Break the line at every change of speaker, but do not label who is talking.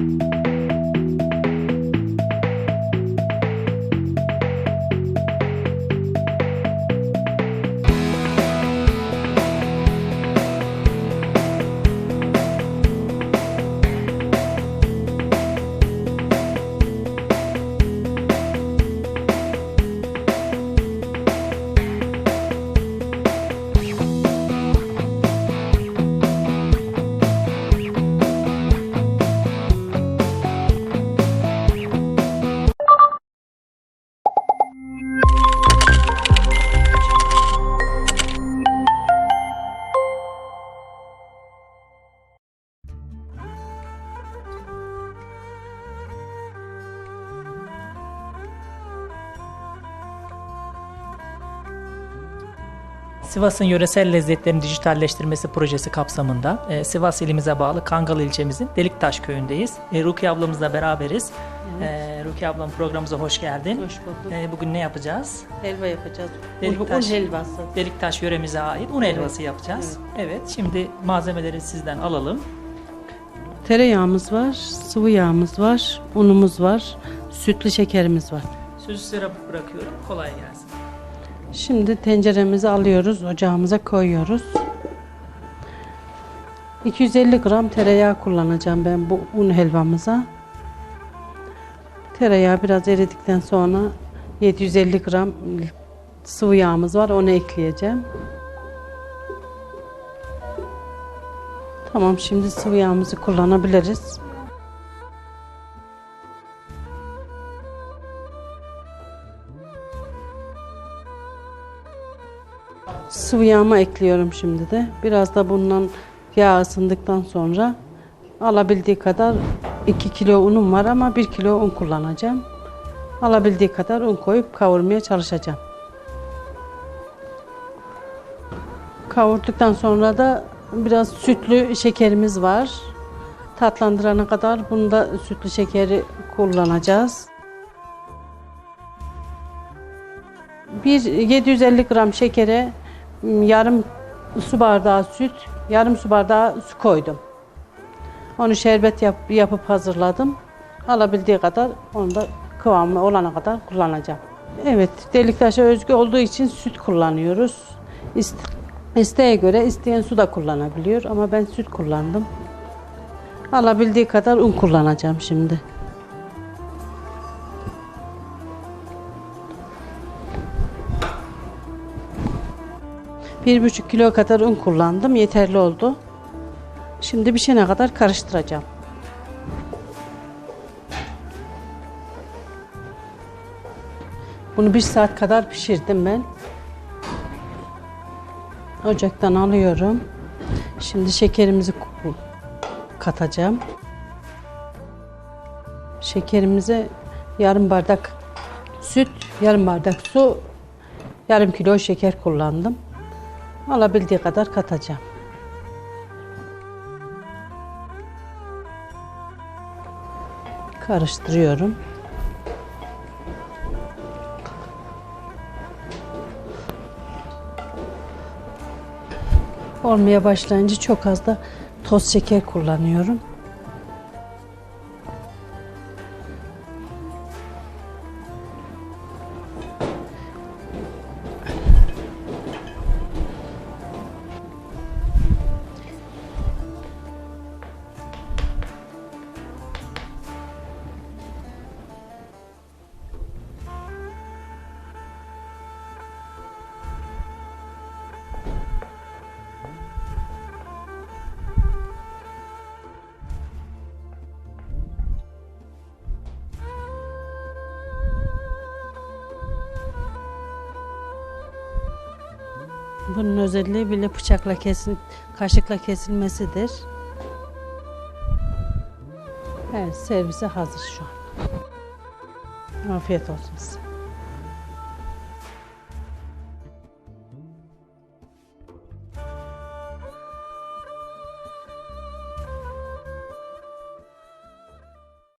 Thank you. Sivas'ın yöresel lezzetlerini dijitalleştirmesi projesi kapsamında e, Sivas ilimize bağlı Kangal ilçemizin Deliktaş köyündeyiz. E, Rukiye ablamızla beraberiz. E, Rukiye ablam programımıza hoş geldin.
Hoş bulduk.
E, bugün ne yapacağız?
Helva yapacağız. Un,
Deliktaş.
un helvası.
Deliktaş yöremize ait un helvası yapacağız. Evet. şimdi malzemeleri sizden alalım.
Tereyağımız var, sıvı yağımız var, unumuz var, sütlü şekerimiz var.
Sözü size bırakıyorum. Kolay gelsin.
Şimdi tenceremizi alıyoruz, ocağımıza koyuyoruz. 250 gram tereyağı kullanacağım ben bu un helvamıza. Tereyağı biraz eridikten sonra 750 gram sıvı yağımız var, onu ekleyeceğim. Tamam, şimdi sıvı yağımızı kullanabiliriz. Sıvı yağımı ekliyorum şimdi de. Biraz da bundan yağ ısındıktan sonra alabildiği kadar 2 kilo unum var ama 1 kilo un kullanacağım. Alabildiği kadar un koyup kavurmaya çalışacağım. Kavurduktan sonra da biraz sütlü şekerimiz var. Tatlandırana kadar bunda sütlü şekeri kullanacağız. Bir 750 gram şekere yarım su bardağı süt, yarım su bardağı su koydum. Onu şerbet yap, yapıp hazırladım. Alabildiği kadar onu da kıvamı olana kadar kullanacağım. Evet, deliktaşa özgü olduğu için süt kullanıyoruz. İst- İsteğe göre isteyen su da kullanabiliyor ama ben süt kullandım. Alabildiği kadar un kullanacağım şimdi. Bir buçuk kilo kadar un kullandım. Yeterli oldu. Şimdi pişene kadar karıştıracağım. Bunu bir saat kadar pişirdim ben. Ocaktan alıyorum. Şimdi şekerimizi katacağım. Şekerimize yarım bardak süt, yarım bardak su, yarım kilo şeker kullandım. Alabildiği kadar katacağım. Karıştırıyorum. Olmaya başlayınca çok az da toz şeker kullanıyorum. Bunun özelliği bile bıçakla kesin, kaşıkla kesilmesidir. Evet, servise hazır şu an. Afiyet olsun size.